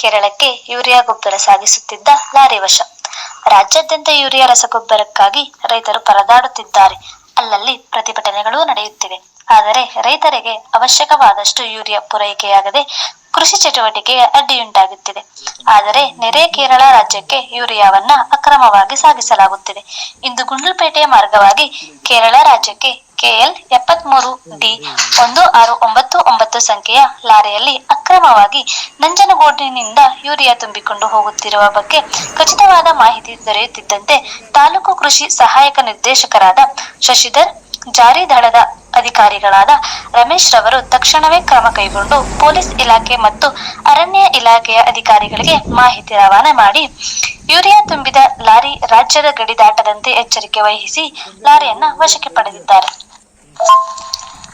ಕೇರಳಕ್ಕೆ ಯೂರಿಯಾ ಗೊಬ್ಬರ ಸಾಗಿಸುತ್ತಿದ್ದ ಲಾರಿ ವಶ. ರಾಜ್ಯಾದ್ಯಂತ ಯೂರಿಯಾ ರಸಗೊಬ್ಬರಕ್ಕಾಗಿ ರೈತರು ಪರದಾಡುತ್ತಿದ್ದಾರೆ. ಅಲ್ಲಲ್ಲಿ ಪ್ರತಿಭಟನೆಗಳು ನಡೆಯುತ್ತಿವೆ. ಆದರೆ ರೈತರಿಗೆ ಅವಶ್ಯಕವಾದಷ್ಟು ಯೂರಿಯಾ ಪೂರೈಕೆಯಾಗದೆ ಕೃಷಿ ಚಟುವಟಿಕೆಗೆ ಅಡ್ಡಿಯುಂಟಾಗುತ್ತಿದೆ. ಆದರೆ ನೆರೆ ಕೇರಳ ರಾಜ್ಯಕ್ಕೆ ಯೂರಿಯಾವನ್ನ ಅಕ್ರಮವಾಗಿ ಸಾಗಿಸಲಾಗುತ್ತಿದೆ. ಇಂದು ಗುಂಡ್ಲುಪೇಟೆಯ ಮಾರ್ಗವಾಗಿ ಕೇರಳ ರಾಜ್ಯಕ್ಕೆ ಕೆಎಲ್ ಎಪ್ಪತ್ಮೂರು ಡಿ ಒಂದು ಆರು ಒಂಬತ್ತು ಒಂಬತ್ತು ಸಂಖ್ಯೆಯ ಲಾರಿಯಲ್ಲಿ ಅಕ್ರಮವಾಗಿ ನಂಜನಗೂಡಿನಿಂದ ಯೂರಿಯಾ ತುಂಬಿಕೊಂಡು ಹೋಗುತ್ತಿರುವ ಬಗ್ಗೆ ಖಚಿತವಾದ ಮಾಹಿತಿ ದೊರೆಯುತ್ತಿದ್ದಂತೆ ತಾಲೂಕು ಕೃಷಿ ಸಹಾಯಕ ನಿರ್ದೇಶಕರಾದ ಶಶಿಧರ್, ಜಾರಿ ದಳದ ಅಧಿಕಾರಿಗಳಾದ ರಮೇಶ್ ರವರು ತಕ್ಷಣವೇ ಕ್ರಮ ಕೈಗೊಂಡು ಪೊಲೀಸ್ ಇಲಾಖೆ ಮತ್ತು ಅರಣ್ಯ ಇಲಾಖೆಯ ಅಧಿಕಾರಿಗಳಿಗೆ ಮಾಹಿತಿ ರವಾನೆ ಮಾಡಿ ಯೂರಿಯಾ ತುಂಬಿದ ಲಾರಿ ರಾಜ್ಯದ ಗಡಿ ದಾಟದಂತೆ ಎಚ್ಚರಿಕೆ ವಹಿಸಿ ಲಾರಿಯನ್ನ ವಶಕ್ಕೆ ಪಡೆದಿದ್ದಾರೆ.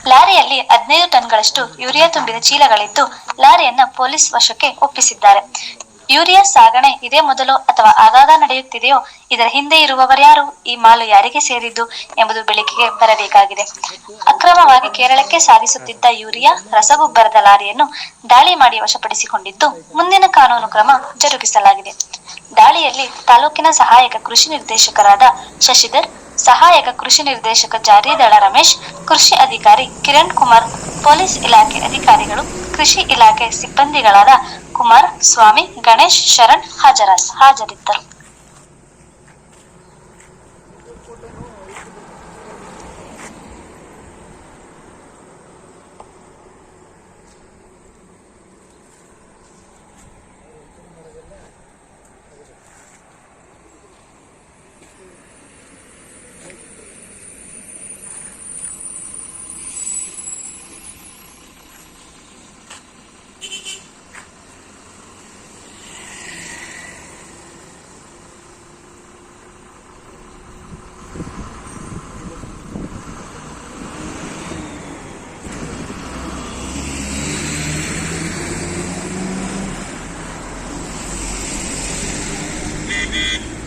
ಲಾರಿಯಲ್ಲಿ ಹದಿನೈದು ಟನ್ಗಳಷ್ಟು ಯೂರಿಯಾ ತುಂಬಿದ ಚೀಲಗಳಿದ್ದು ಲಾರಿಯನ್ನ ಪೊಲೀಸ್ ವಶಕ್ಕೆ ಒಪ್ಪಿಸಿದ್ದಾರೆ. ಯೂರಿಯಾ ಸಾಗಣೆ ಇದೇ ಮೊದಲು ಅಥವಾ ಆಗಾಗ ನಡೆಯುತ್ತಿದೆಯೋ, ಇದರ ಹಿಂದೆ ಇರುವವರ್ಯಾರು ಈ ಮಾಲು ಯಾರಿಗೆ ಸೇರಿದ್ದು ಎಂಬುದು ಬೆಳಕಿಗೆ ಬರಬೇಕಾಗಿದೆ. ಅಕ್ರಮವಾಗಿ ಕೇರಳಕ್ಕೆ ಸಾಗಿಸುತ್ತಿದ್ದ ಯೂರಿಯಾ ರಸಗೊಬ್ಬರದ ಲಾರಿಯನ್ನು ದಾಳಿ ಮಾಡಿ ವಶಪಡಿಸಿಕೊಂಡಿದ್ದು ಮುಂದಿನ ಕಾನೂನು ಕ್ರಮ ಜರುಗಿಸಲಾಗಿದೆ. ದಾಳಿಯಲ್ಲಿ ತಾಲೂಕಿನ ಸಹಾಯಕ ಕೃಷಿ ನಿರ್ದೇಶಕರಾದ ಶಶಿಧರ್ ಸಹಾಯಕ ಕೃಷಿ ನಿರ್ದೇಶಕ ಜಾರಿದಳ ರಮೇಶ್, ಕೃಷಿ ಅಧಿಕಾರಿ ಕಿರಣ್ ಕುಮಾರ್, ಪೊಲೀಸ್ ಇಲಾಖೆ ಅಧಿಕಾರಿಗಳು, ಕೃಷಿ ಇಲಾಖೆ ಸಿಬ್ಬಂದಿಗಳಾದ ಕುಮಾರ್, ಸ್ವಾಮಿ, ಗಣೇಶ್, ಶರಣ್ ಹಾಜರ ಹಾಜರಿದ್ದರು. need